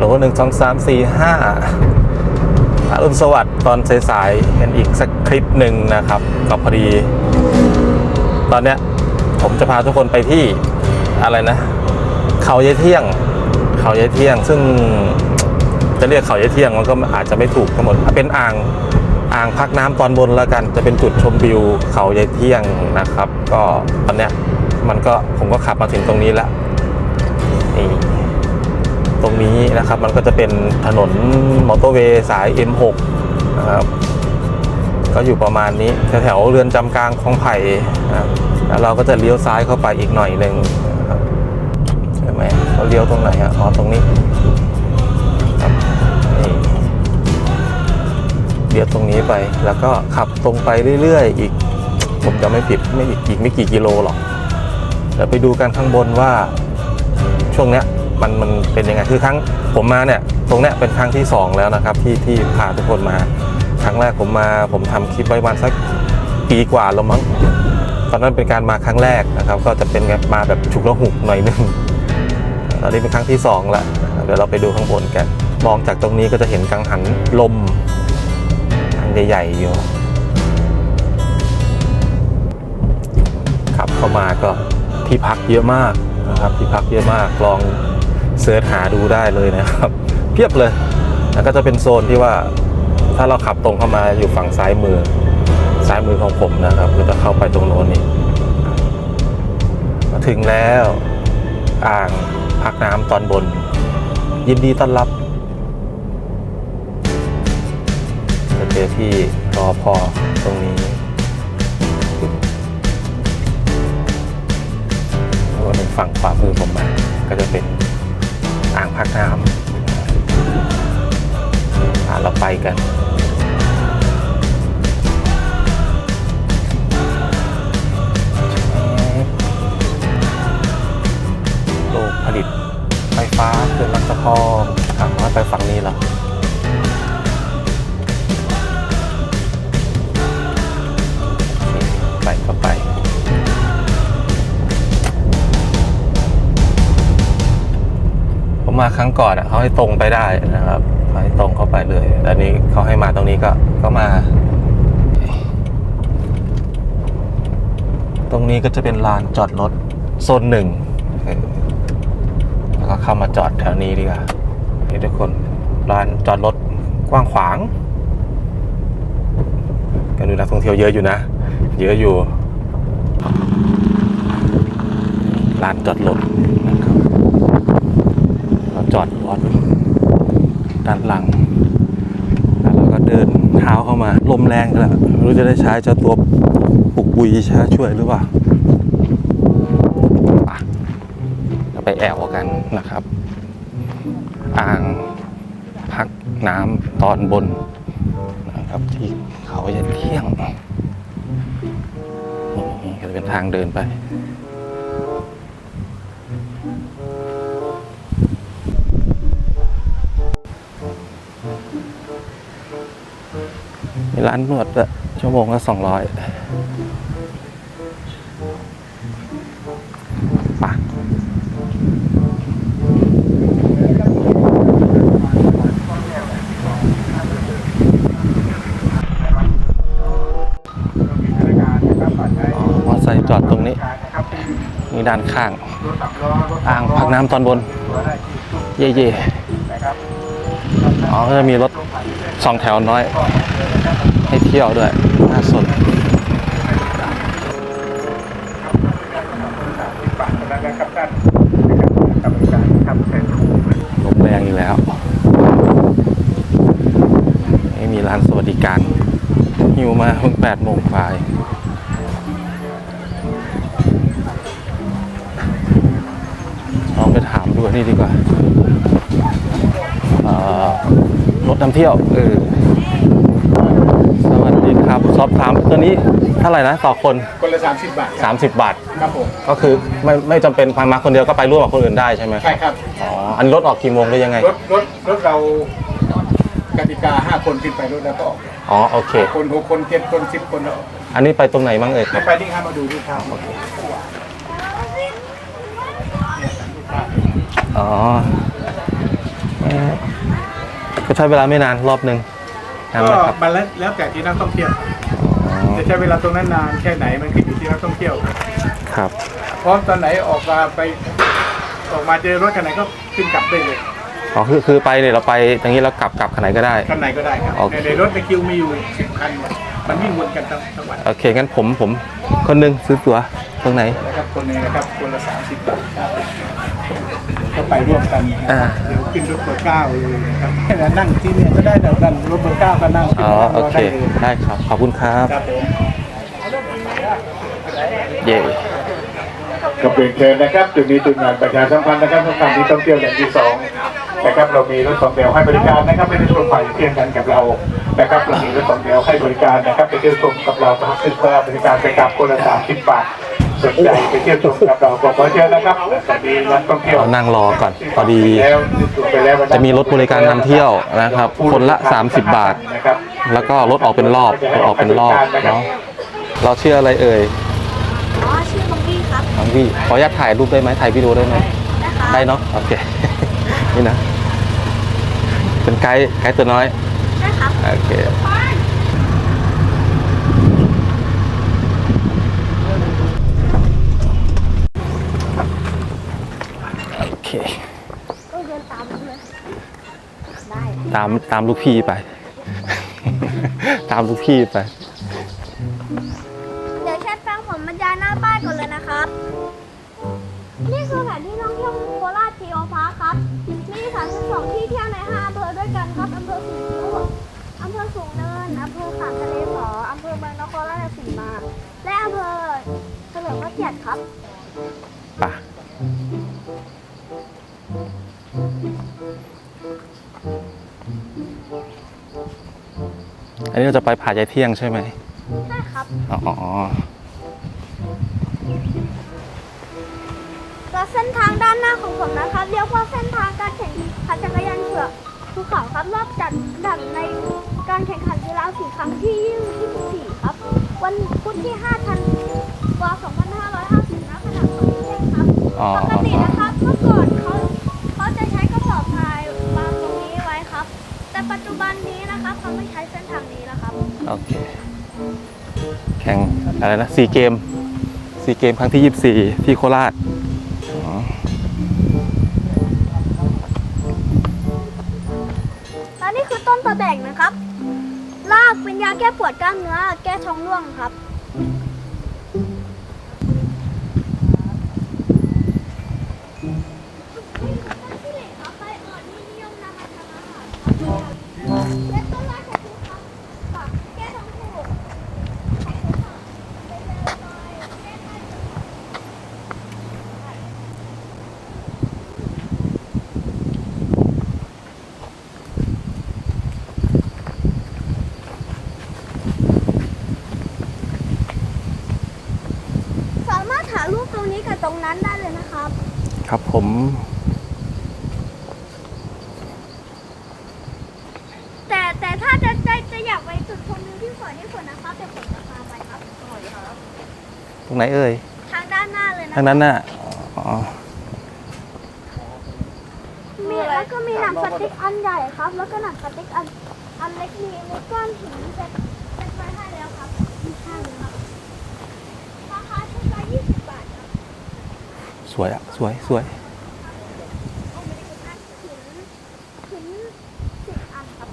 โหลหนึ่งสองสามสี่ห้าอรุณสวัสดิ์ตอนสายๆเห็นอีกสักคลิปหนึ่งนะครับก็พอดี ตอนเนี้ยผมจะพาทุกคนไปที่อะไรนะ เขายายเที่ยง เขายายเที่ยง ซึ่งจะเรียกเขายายเที่ยงมันก็อาจจะไม่ถูกทั้งหมดเป็นอ่างอ่างพักน้ำตอนบนแล้วกัน จะเป็นจุดชมวิวเขายายเที่ยงนะครับ ก็ตอนเนี้ยมันก็ผมก็ขับมาถึงตรงนี้แล้วนี่ ตรงนี้นะครับ มันก็จะเป็นถนนมอเตอร์เวย์สาย M6 นะครับก็อยู่ประมาณนี้แถวๆเรือนจำกลางคลองไผ่นะแล้วเราก็จะเลี้ยวซ้ายเข้าไปอีกหน่อยหนึ่งใช่ไหมเขาเลี้ยวตรงไหนอะอ๋อตรงนี้ครับนี่เลี้ยวตรงนี้ไปแล้วก็ขับตรงไปเรื่อยๆ อีก ผมจะไม่ผิดไม่อีกอีกไม่กี่กิโลหรอกเดี๋ยวไปดูกันข้างบนว่าช่วงเนี้ย มันมันเป็นยังไงคือครั้งผมมาเนี่ยตรงเนี้ยเป็นครั้งที่สองแล้วนะครับที่ที่พาทุกคนมา ครั้งแรกผมมาผมทำคลิปไว้ประมาณสักปีกว่าแล้วมั้งตอนนั้นเป็นการมาครั้งแรกนะครับ ก็จะเป็นแบบมาแบบฉุกละหุกหน่อยนึงตอนนี้เป็นครั้งที่สองแล้วนะเดี๋ยวเราไปดูข้างบนกัน มองจากตรงนี้ก็จะเห็นกังหันลมอันใหญ่ๆอยู่ขับเข้ามาก็ที่พักเยอะมากนะครับที่พักเยอะมากลอง เสิร์ชหาดูได้เลยนะครับ เพียบเลย แล้วก็จะเป็นโซนที่ว่าถ้าเราขับตรงเข้ามาอยู่ฝั่งซ้ายมือ ซ้ายมือของผมนะครับก็จะเข้าไปตรงโน้นนี่มาถึงแล้วอ่างพักน้ำตอนบน ยินดีต้อนรับจะเจอที่รอพอตรงนี้แล้วก็เป็นฝั่งขวามือผมมาก็จะเป็น อ่างพักน้ำเราไปกันโรงผลิตไฟฟ้าเขื่อนลำตะคองอะมาไปฝั่งนี้เหรอ มาครั้งก่อนอะเขาให้ตรงไปได้นะครับเขาให้ตรงเข้าไปเลยแต่นี้เขาให้มาตรงนี้ก็ก็มา ตรงนี้ก็จะเป็นลานจอดรถโซนหนึ่งแล้วก็เข้ามาจอดแถวนี้ดีกว่านี่ทุกคนลานจอดรถกว้างขวางก็ดูนักท่องเที่ยวเยอะอยู่นะ เยอะอยู่ลานจอดรถ นะครับเราจอดรถด้านหลัง แล้วเราก็เดินเท้าเข้ามา ลมแรงกันแล้วไม่รู้จะได้ใช้เจ้าตัวปุกปุยช้าช่วยหรือเปล่าไปเราไปแอวกันนะครับ อ่างพักน้ำตอนบนนะครับที่เขาจะเที่ยงนี่ก็จะเป็นทางเดินไป มีร้านนวดด้วยชั่วโมงละสองร้อยปะอ๋อมอไซค์จอดตรงนี้นี่ด้านข้าง อ่างพักน้ำตอนบน เย่ๆอ๋อก็จะมีรถ สองแถวน้อย ให้เที่ยวด้วย น่าสนลมแรงอยู่แล้วไม่มีร้านสวัสดิการ หิวมาเพิ่งแปดโมงฝ่ายลองไปถามดูนี่ดีกว่า นำเที่ยวเออสวัสดีครับ สอบถามตัวนี้เท่าไหร่นะต่อคนคนละ 30 บาทครับ30 บาท ครับผมก็คือไม่ไม่จำเป็นมาคนเดียวก็ไปร่วมกับคนอื่นได้ใช่ไหมใช่ครับอ๋ออันนี้รถออกกี่โมงได้ยังไงรถรถรถเรากติกา 5 คนขึ้นไปรถแล้วก็ออกอ๋อโอเค คนหกคนเจ็ดคนสิบคนแล้วออกอันนี้ไปตรงไหนบ้างเอ่ยคให้รับไปนี่ครับมาดูที่ครับอ๋อแหม ก็ใช้เวลาไม่นานรอบหนึ่งนานไหมก็ครับมันแล้วแล้วแต่ที่นักท่องเที่ยวอ๋อจะใช้เวลาตรงนั้นนานแค่ไหนมันขึ้นอยู่ที่นักท่องเที่ยวครับ พร้อมตอนไหนออกมาไปออกมาเจอรถคันไหนก็ขึ้นกลับได้เลยอ๋อคือคือไปเนี่ยเราไปอย่างนี้เรากลับกลับขนาดก็ได้ คันไหนก็ได้ครับโอเค ในในรถในคิวมีอยู่สิบคันเนี่ย มันวิ่งวนกันทั้งทั้งวันโอเค งั้นผมผมคนหนึงซื้อตั๋วตรงไหนนะครับคนหนึงนะครับคนละสามสิบบาทครับก็ไปร่วมกันนะคอ่ารับเดี๋ยวขึ้นรถเบอร์เก้าเลยนะครับแล้วนั่งที่เนี่ยก็ได้เดี๋ยวกันรถเบอร์เก้าก็นั่งขึ้นอ๋อรถโอเคได้เลยได้ครับ ขอบคุณครับ ครับผมเย่กับเรียนเชิญนะครับจุดนี้จุดงานประชาสัมพันธ์นะครับสถานที่ท่องเที่ยวแหล่งที่สอง นะครับเรามีรถสองแถวให้บริการนะครับไม่ได้ชวนไปเที่ยวกันกับเรานะครับเรามีรถสองแถวให้บริการนะครับไปเที่ยวชมกับเราครับซึ่งว่าบริการไปกลับคนละสามสิบบาทสนใจไปเที่ยวชมกับเราบอกขอเชิญนะครับสวัสดีนักท่องเที่ยวเรานั่งรอก่อนพอดีแล้วไปแล้ววันนั้นจะมีรถบริการนำเที่ยวนะครับ คนละ 30 บาทนะครับแล้วก็รถออกเป็นรอบรถออกเป็นรอบเนาะเราชื่ออะไรเอ่ยอ๋อชื่อมังกี้ครับน้องพี่ขออนุญาตถ่ายรูปได้ไหมถ่ายวิดีโอได้ไหมนะคะได้เนาะโอเค นี่นะ เป็นไกด์ไกด์ตัวน้อยได้ครับโอเคโอเคก็เดินตามเลยได้ตามตามลูกพี่ไป ตามลูกพี่ไป กียรติครับป่ะอันนี้เราจะไปผายายเที่ยงใช่ไหมได้ครับ อ๋อ และเส้นทางด้านหน้าของผมนะครับ เรียกว่าเส้นทางการแข่งขันจักรยานเสือภูเขาครับรอบจัดอันดับในการแข่งขันกีฬาสีครั้งที่24ครับ วันพุธที่5ธันวาคม 2550ณสนามสวนเทพครับอ๋อ ปกตินะครับเมื่อก่อนเขาเขาจะใช้กระสอบทรายวางตรงนี้ไว้ครับ แต่ปัจจุบันนี้นะครับเขาไม่ใช้เส้นทางนี้แล้วครับ โอเค แข่งอะไรนะซีเกมซีเกมครั้งที่ 24 ที่โคราชอ๋อและนี่คือต้นตะแบกนะครับ รากเป็นยาแก้ปวดกล้ามเนื้อ แก้ท้องร่วงครับ แต่แต่ถ้าจะจะจะอยากไปจุดชมวิวที่สวยที่สุดนะครับเดี๋ยวผมจะพาไปครับครับตรงไหนเอ่ย ทางด้านหน้าเลยนะทางนั้นน่ะอ๋อมีแล้วก็มีหนังสติ๊กอันใหญ่ครับ แล้วก็หนังสติ๊กอันอันเล็กมีมีก้อนหินเซ็ตเซ็ตไว้ให้แล้วครับมีข้างเลยครับราคาชุดละ20บาทครับ สวยอะ สวยสวย อันหินหินสิบอันครับ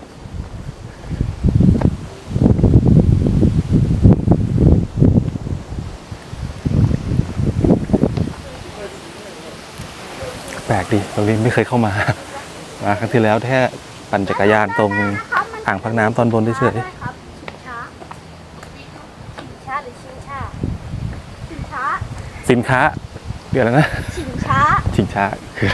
แปลกดีตรงนี้ไม่เคยเข้ามา มาครั้งที่แล้วแค่ปั่นจักรยานตรงอ่างพักน้ำตอนบนเฉยได้ครับชิงช้าชิงช้าหรือชิงช้าชิงช้าๆสินค้าเดี๋ยวแล้วนะชิงช้าชิงช้าคือ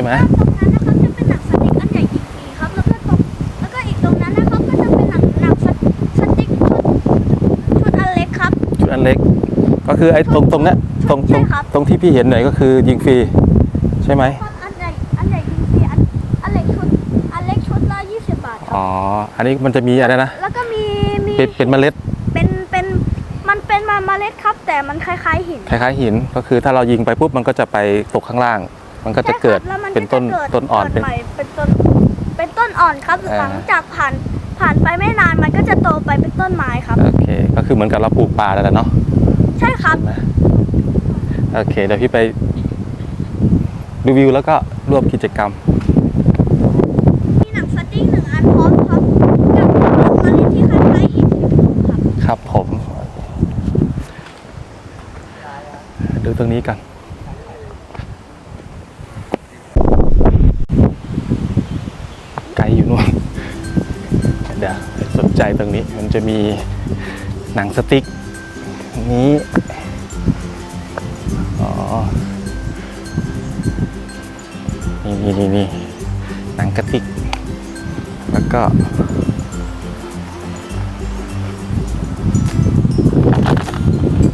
ใช่ไหมชุดอันเล็ก ก็คือไอ้ตรงตรงเนี้ยตรงตรงตรงที่พี่เห็นหน่อยก็คือยิงฟรีใช่ไหมอันใหญ่อันใหญ่ยิงฟรีอันอันเล็กชุดอันเล็กชุดละยี่สิบบาทครับอ๋ออันนี้มันจะมีอะไรนะแล้วก็มีมีเป็นเมล็ดเป็นเป็นมันเป็นมาเมล็ดครับ แต่มันคล้ายคล้ายหินคล้ายคล้ายหินก็คือถ้าเรายิงไปปุ๊บมันก็จะไปตกข้างล่าง มันก็จะเกิดแล้ว เป็นต้นก็จะกิดต้นอ่อนกิเป็ดนใหม่เป็นต้นเป็นต้นอ่อนครับ อ่า หลังจากผ่านผ่านไปไม่นานมันก็จะโตไปเป็นต้นไม้ครับ โอเค ก็คือเหมือนกับเราปลูกป่าแล้วแหละเนาะใช่ครับ ใช่ไหมโอเค เดี๋ยวพี่ไปดูวิวแล้วก็ร่วมกิจกรรม มีหนังสติ๊กหนึ่งอันพร้อมครับกับเมล็ดที่คล้ายๆหินครับ ครับผม ดูตรงนี้กัน ไกลอยู่นู่น เดี๋ยวสนใจตรงนี้มันจะมีหนังสติ๊กนี้อ๋อนี่นี่นี่นี่หนังกระติก แล้วก็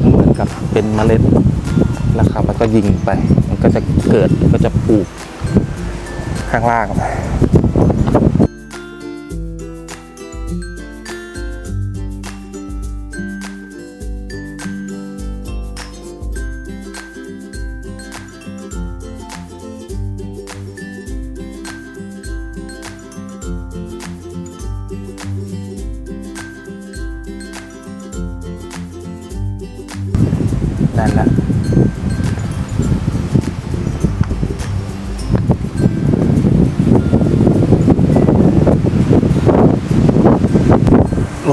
เหมือนกับเป็นเมล็ดแล้วครับแล้วก็ยิงไป มันก็จะเกิดก็จะปลูกข้างล่าง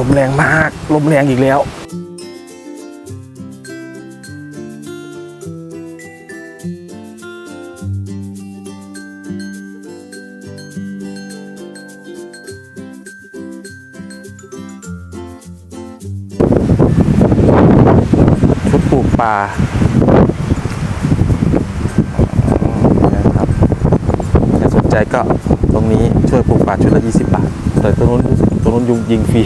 มแรงมาก ลมแรงอีกแล้ว ชุดปลูกป่านะครับถ้าสนใจก็ตรงนี้ช่วยปลูกป่าชุดละ 20 บาท แต่ตรงนู้นตรงนู้นยุงยิงฟรี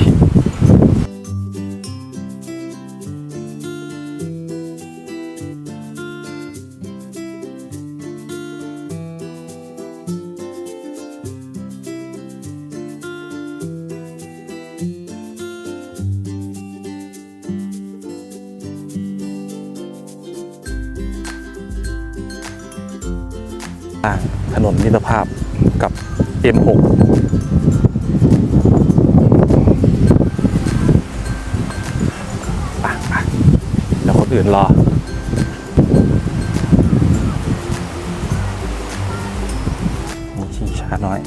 ถนนมิตรภาพกับ M6 อะอะเดี๋ยวคนอื่นรอ มีชิงช้าน้อย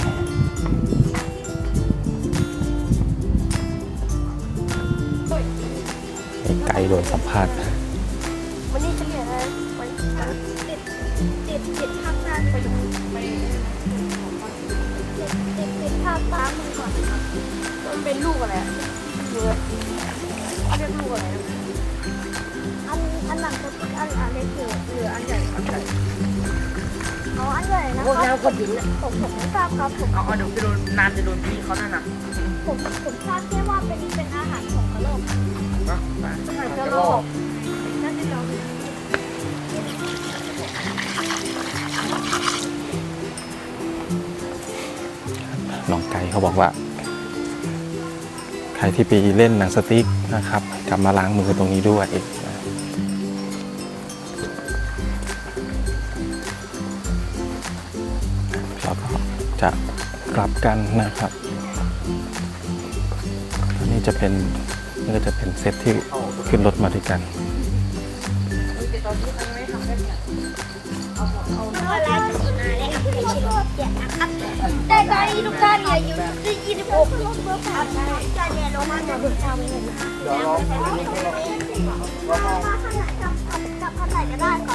ไอ้ไก่โดนสัมภาษณ์ น้องไก่เขาบอกว่า ใครที่ไปเล่นหนังสติ๊กนะครับกลับมาล้างมือตรงนี้ด้วยนะเราก็จะกลับกันนะครับอันนี้จะเป็นนี่ก็จะเป็นเซตที่ ขึ้นรถมาด้วยกันแต่ตอนนี้ทุกท่านเนี่ยอยู่ที่ยี่สิบหกครับจะเนี่ยลงมาจะดูทางนี้แล้วมาข้างไหนกับกับข้างไหนก็ได้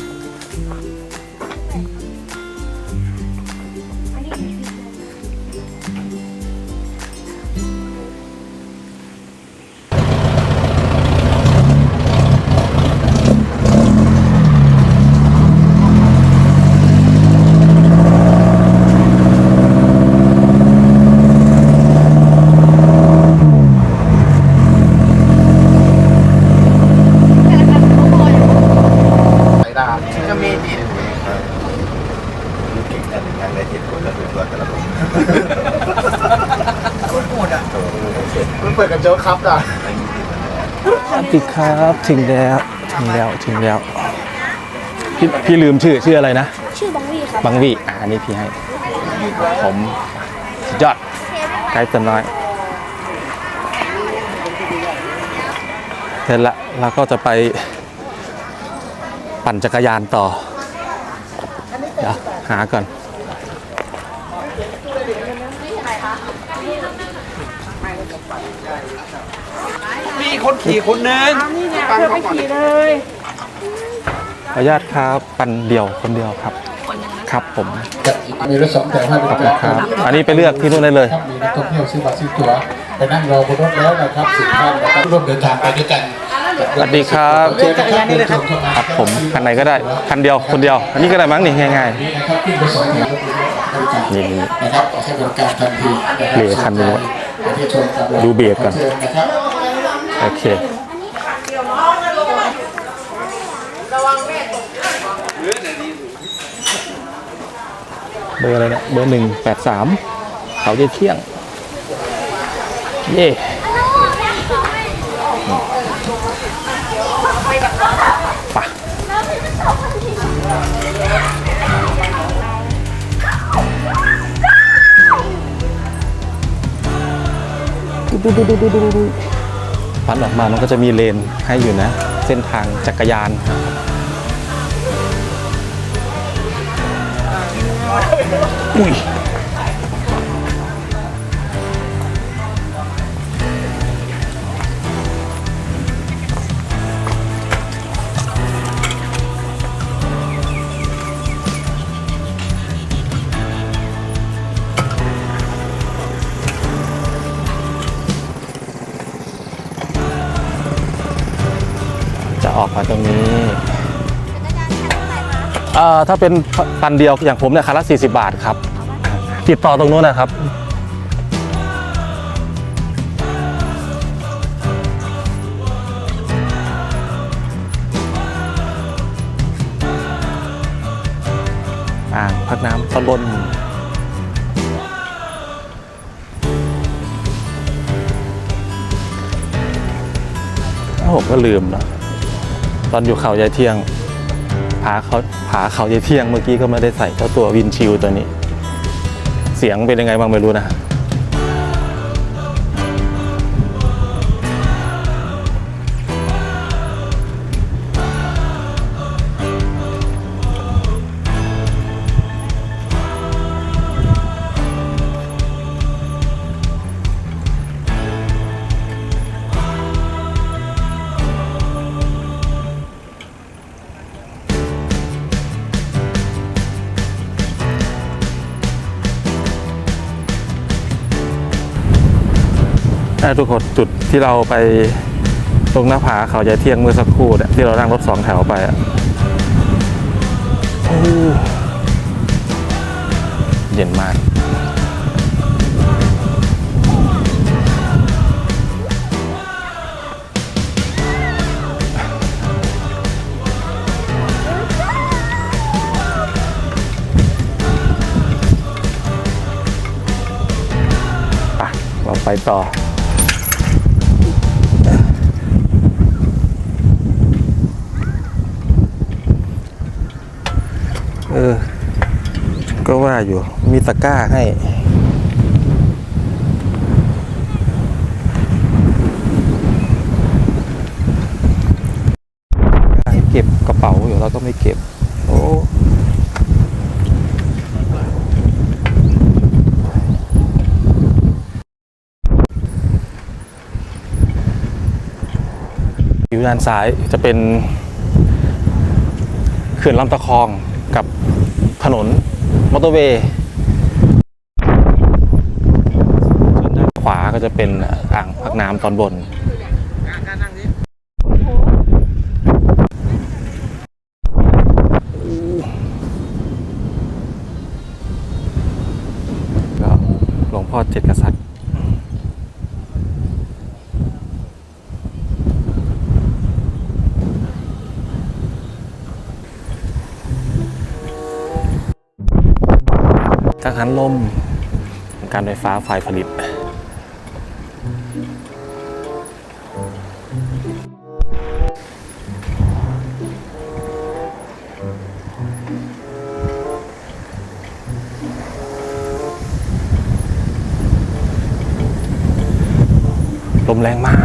สวัสดีครับถึงแล้วถึงแล้วถึงแล้วพี่พี่ลืมชื่อชื่ออะไรนะชื่อบังวี่ครับบังวีอะอันนี้พี่ให้ ผมสุดยอดไกด์ตัวน้อยเสร็จละเราก็จะไปปั่นจักรยานต่อ เดี๋ยวหาก่อน มีคนขี่คนนึงเธอไปขี่เลยขออนุญาตครับปั่นเดี่ยวคนเดียวครับ ครับผมมีรถสองแถวให้บริการครับ อันนี้ไปเลือกที่นู่นได้เลยครับมีนักท่องเที่ยวซื้อบัตรซื้อตั๋วไปนั่งรอบนรถแล้วนะครับสิบท่านนะครับร่วมเดินทางไปด้วยกันสวัสดีครับเชิญนะครับเดินชมเข้ามาครับผมคันไหนก็ได้คันเดียวคนเดียว อันนี้ก็ได้มั้งนี่ง่ายนี่นะครับขึ้นไปสองแถวบริการๆนี่นี่นะครับใช้บริการทันทีนะครัเหลือคันหนึ่งประเทศชนกับเราดูเบรกก่อนเชิญนะครับ โอเค เบอร์อะไรเนี่ยเบอร์หนึ่งแปดสามเขาจะเที่ยง เย่ไปะ ฟันออกมามันก็จะมีเลนให้อยู่นะ เส้นทางจักรยาน อุ้ย อ่อถ้าเป็นปันเดียวอย่างผมเนี่ยคันละ40 บาทครับติดต่อตรงนู้นนะครับอ่างพักน้ำตำบลอ้าวผมก็ลืมแล้วตอนอยู่เขายายเที่ยง ผาเขาผาเขายายเที่ยงเมื่อกี้ก็ไม่ได้ใส่เจ้าตัววินชิลตัวนี้ เสียงเป็นยังไงบ้างไม่รู้นะ ถ้าทุกคนจุดที่เราไปตรงหน้าผาเขายายเที่ยงเมื่อสักครู่เนี่ยที่เรานั่งรถสองแถวไปอะเย็นมาก ไปเราไปต่อ เออ ก็ว่าอยู่ มีตะกร้าให้ เก็บกระเป๋าอยู่เราก็ไม่เก็บ โอ้อยู่ด้านซ้ายจะเป็นเขื่อนลำตะคอง กับถนนมอเตอร์เวย์ส่วนด้านขวาก็จะเป็นอ่างพักน้ำตอนบน หันลมการไฟฟ้าฝ่ายผลิต ลมแรงมาก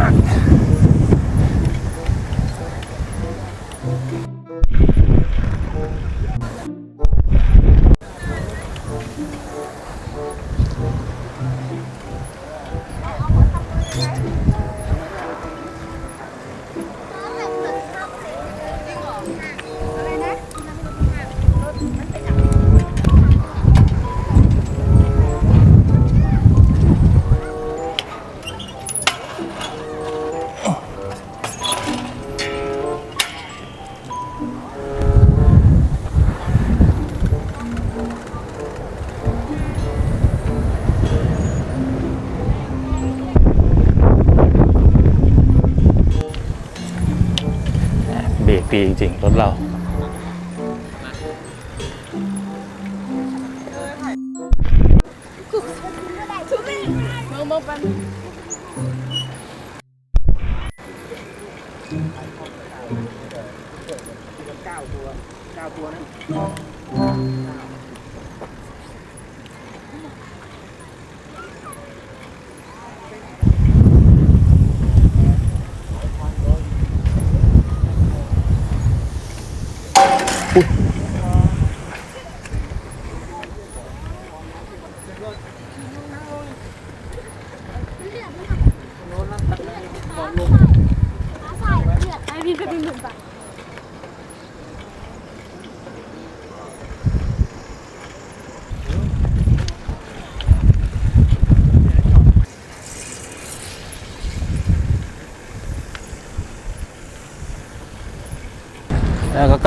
ตีจริงๆรถเรา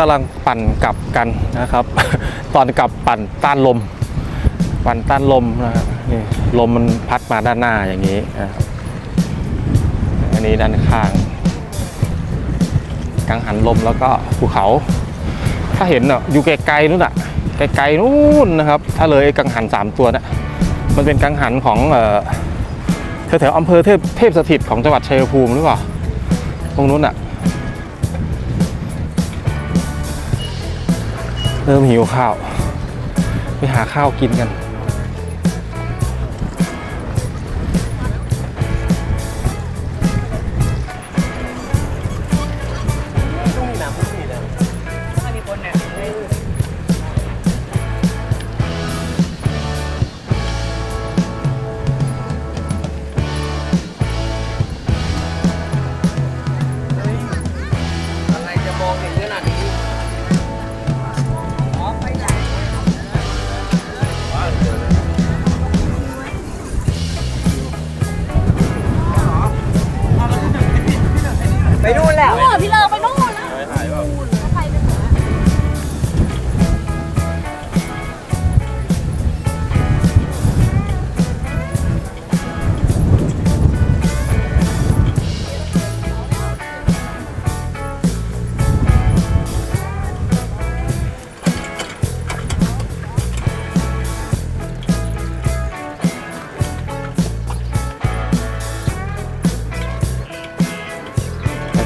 ำลังปั่นกลับกันนะครับ ตอนกลับปั่นต้านลม ปั่นต้านลมนะครับนี่ลมมันพัดมาด้านหน้าอย่างนี้นะครับอันนี้ด้านข้างกังหันลมแล้วก็ภูเขา ถ้าเห็นอะอยู่ไกลๆนู่นอะไกลๆนู่นนะครับ ถ้าเลยกังหันสามตัวนะมันเป็นกังหันของเออแถวๆอำเภอเทพเทพสถิตของจังหวัดชัยภูมิหรือเปล่าตรงนู้นอะ เริ่มหิวข้าว ไปหาข้าวกินกัน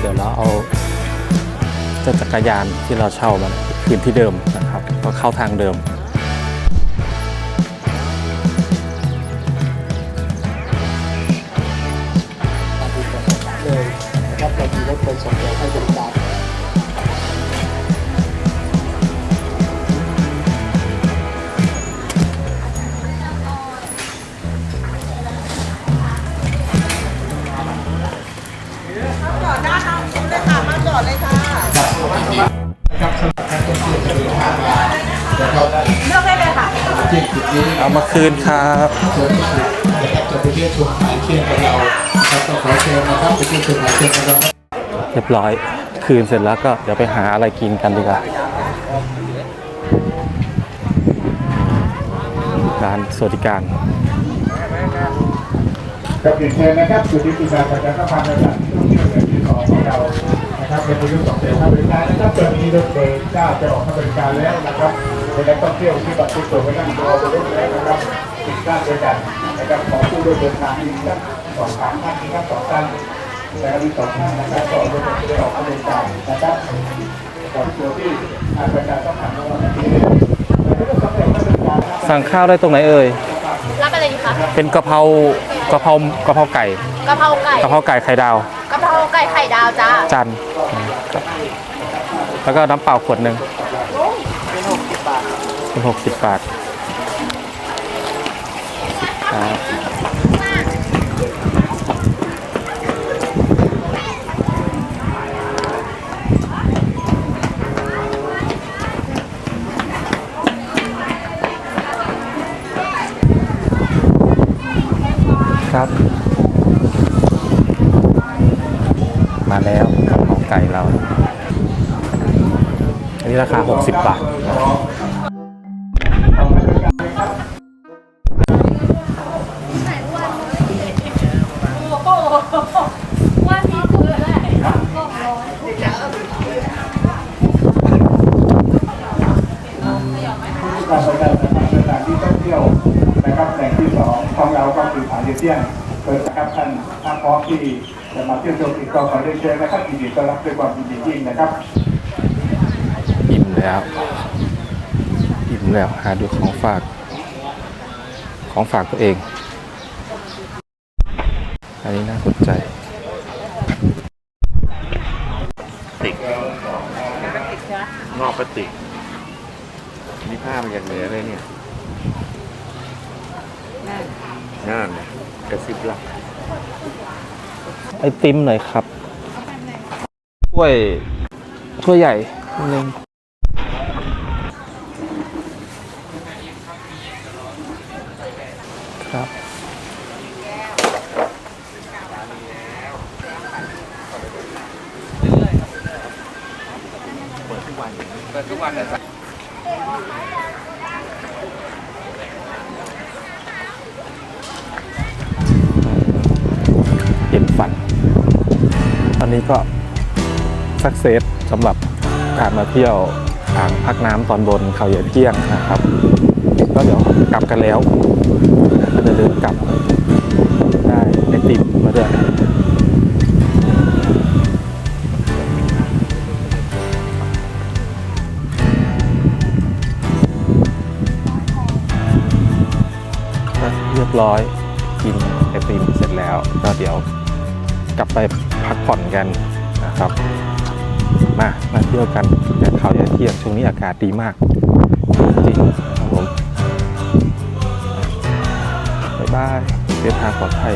เดี๋ยวเราเอาเจ้าจักรยานที่เราเช่ามาคืนที่เดิมนะครับ ก็เข้าทางเดิม เที่ยงจุดนี้เอามาคืนครับเชิญทุกท่านนะครับจะไปเที่ยวชมหายเที่ยงกับเรานะครับก็ขอเชิญนะครับไปเที่ยวชมหายเที่ยงกับเราเรียบร้อยคืนเสร็จแล้วก็เดี๋ยวไปหาอะไรกินกันดีกว่าร้านสวัสดิการกับเรียนเชิญนะครับจุดนี้คือการประชาสัมพันธ์ในการท่องเที่ยวแบบที่สองของเรานะครับเป็นประโยชน์สองเดียวให้บริการนะครับตอนนี้รถเบอร์เก้าจะออกให้บริการแล้วนะครับ เป็นนักท่องเที่ยวที่บัตรทุกตัวไปนั่งรอบนรถแล้วนะครับติดตั้งด้วยกันนะครับขอผู้ร่วมเดินทางอีกสักสองสามท่านนะครับสองท่านนะครับมีสองท่านนะครับก็รถจะได้ออกให้บริการนะครับขอตัวที่อาประชาสัมพันธ์ของเราในที่นี้แล้วก็สำเร็จให้บริการนะครับสั่งข้าวได้ตรงไหนเอ่ยรับอะไรดีคะเป็นกะเพรากะเพรากะเพราไก่กะเพราไก่กะเพราไก่ไข่ดาวกะเพราไก่ไข่ดาวจ้าจานครับแล้วก็น้ำเปล่าขวดหนึ่ง เป็นหกสิบบาทครับครับ มาแล้วกะเพราไก่เรา อันนี้ราคา 60 บาท กก็ขอเรียนเชิญนะครับยินดีต้อนรับด้วยความยินดียิ่งนะครับอิ่มแล้วอิ่มแล้วหาดูของฝากของฝากตัวเอง อันนี้น่าสนใจติกนอกพลาสติกนี่ผ้ามันอย่างเหนือเลยเนี่ยนั่นกระซิบลับ ไอติมหน่อยครับถ้วยถ้วยใหญ่นิดนึง สักเซสสำหรับการมาเที่ยวอ่างพักน้ำตอนบนเขาใหญ่เที่ยงนะครับ ก็เดี๋ยวกลับกันแล้วก็จะเดินกลับได้ไอติมมาด้วยเรียบร้อยกินไอติมเสร็จแล้ว ก็เดี๋ยวกลับไปพักผ่อนกันนะครับ เที่ยวกันแต่เขาจะเที่ยงช่วงนี้อากาศดีมากจริงครับผมบ๊ายบายเดินทางปลอดภัย